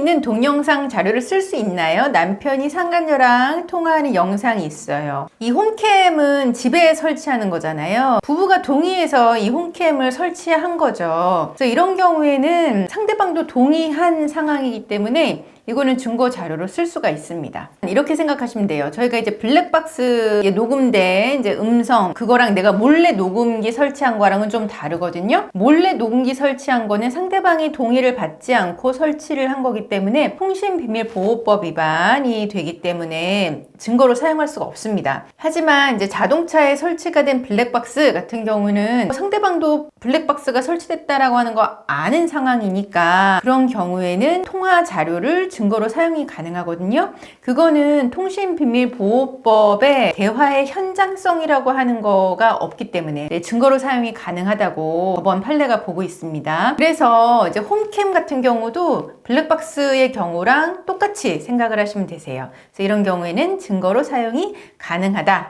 있는 동영상 자료를 쓸 수 있나요? 남편이 상간녀랑 통화하는 영상이 있어요. 이 홈캠은 집에 설치하는 거잖아요. 부부가 동의해서 이 홈캠을 설치한 거죠. 그래서 이런 경우에는 상대방도 동의한 상황이기 때문에 이거는 증거 자료로 쓸 수가 있습니다. 이렇게 생각하시면 돼요. 저희가 이제 블랙박스에 녹음된 이제 음성 그거랑 내가 몰래 녹음기 설치한 거랑은 좀 다르거든요. 몰래 녹음기 설치한 거는 상대방이 동의를 받지 않고 설치를 한 거기 때문에 통신 비밀 보호법 위반이 되기 때문에 증거로 사용할 수가 없습니다. 하지만 이제 자동차에 설치가 된 블랙박스 같은 경우는 상대방도 블랙박스가 설치됐다라고 하는 거 아는 상황이니까 그런 경우에는 통화 자료를 증거로 사용이 가능하거든요. 그거는 통신비밀보호법에 대화의 현장성이라고 하는 거가 없기 때문에 네, 증거로 사용이 가능하다고 법원 판례가 보고 있습니다. 그래서 이제 홈캠 같은 경우도 블랙박스의 경우랑 똑같이 생각을 하시면 되세요. 그래서 이런 경우에는 증거로 사용이 가능하다.